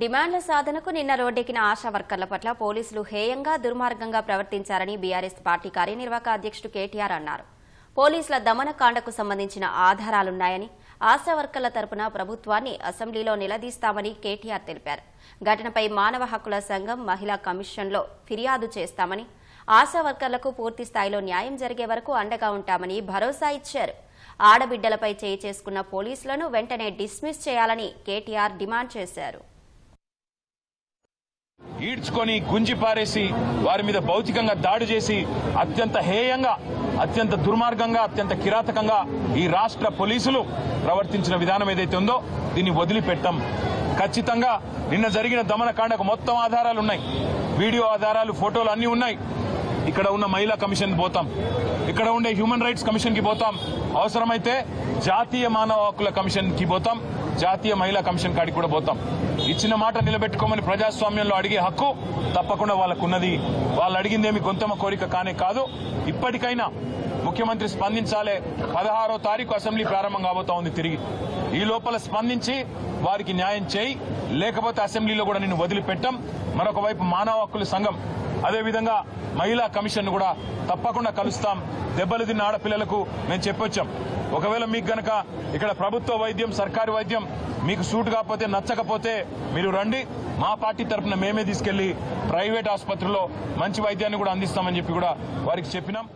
డిమాండ్ల సాధనకు నిన్న రోడ్డెక్కిన ఆశా వర్కర్ల పట్ల పోలీసులు హేయంగా దుర్మార్గంగా ప్రవర్తించారని బీఆర్ఎస్ పార్టీ కార్యనిర్వాహక అధ్యక్షుడు కేటీఆర్ అన్నారు. పోలీసుల దమనకాండకు సంబంధించిన ఆధారాలున్నాయని ఆశా వర్కర్ల తరపున ప్రభుత్వాన్ని అసెంబ్లీలో నిలదీస్తామని కేటీఆర్ తెలిపారు. ఘటనపై మానవ హక్కుల సంఘం మహిళా కమిషన్లో ఫిర్యాదు చేస్తామని ఆశా వర్కర్లకు పూర్తి స్థాయిలో న్యాయం జరిగే వరకు అండగా ఉంటామని భరోసా ఇచ్చారు. ఆడబిడ్డలపై చేయి చేసుకున్న పోలీసులను వెంటనే డిస్మిస్ చేయాలని కేటీఆర్ డిమాండ్ చేశారు. ఈడ్చుకొని గుంజి పారేసి వారి మీద భౌతికంగా దాడి చేసి అత్యంత హేయంగా అత్యంత దుర్మార్గంగా అత్యంత కిరాతకంగా ఈ రాష్ట్ర పోలీసులు ప్రవర్తించిన విధానం ఏదైతే ఉందో దీన్ని వదిలిపెట్టం. ఖచ్చితంగా నిన్న జరిగిన దమనకాండకు మొత్తం ఆధారాలు ఉన్నాయి. వీడియో ఆధారాలు ఫోటోలు అన్నీ ఉన్నాయి. ఇక్కడ ఉన్న మహిళా కమిషన్ పోతాం. ఇక్కడ ఉండే హ్యూమన్ రైట్స్ కమిషన్కి పోతాం. అవసరమైతే జాతీయ మానవ హక్కుల కమిషన్కి పోతాం. జాతీయ మహిళా కమిషన్ కాడికి కూడా పోతాం. ఇచ్చిన మాట నిలబెట్టుకోమని ప్రజాస్వామ్యంలో అడిగే హక్కు తప్పకుండా వాళ్ళకున్నది. వాళ్ళు అడిగిందేమి గొంతమ కోరిక కానే కాదు. ఇప్పటికైనా ముఖ్యమంత్రి స్పందించాలే. పదహారో తారీఖు అసెంబ్లీ ప్రారంభం కాబోతా ఉంది తిరిగి. ఈ లోపల స్పందించి వారికి న్యాయం చేయి. లేకపోతే అసెంబ్లీలో కూడా నిన్ను వదిలిపెట్టాం. మరొక వైపు మానవ హక్కుల సంఘం అదేవిధంగా మహిళా కమిషన్ కూడా తప్పకుండా కలుస్తాం. దెబ్బలు తిన్న ఆడపిల్లలకు మేము చెప్పొచ్చాం. ఒకవేళ మీకు గనక ఇక్కడ ప్రభుత్వ వైద్యం సర్కారు వైద్యం మీకు సూట్ కాకపోతే నచ్చకపోతే మీరు రండి. మా పార్టీ తరఫున మేమే తీసుకెళ్ళి ప్రైవేట్ ఆసుపత్రిలో మంచి వైద్యాన్ని కూడా అందిస్తామని చెప్పి కూడా వారికి చెప్పినాం.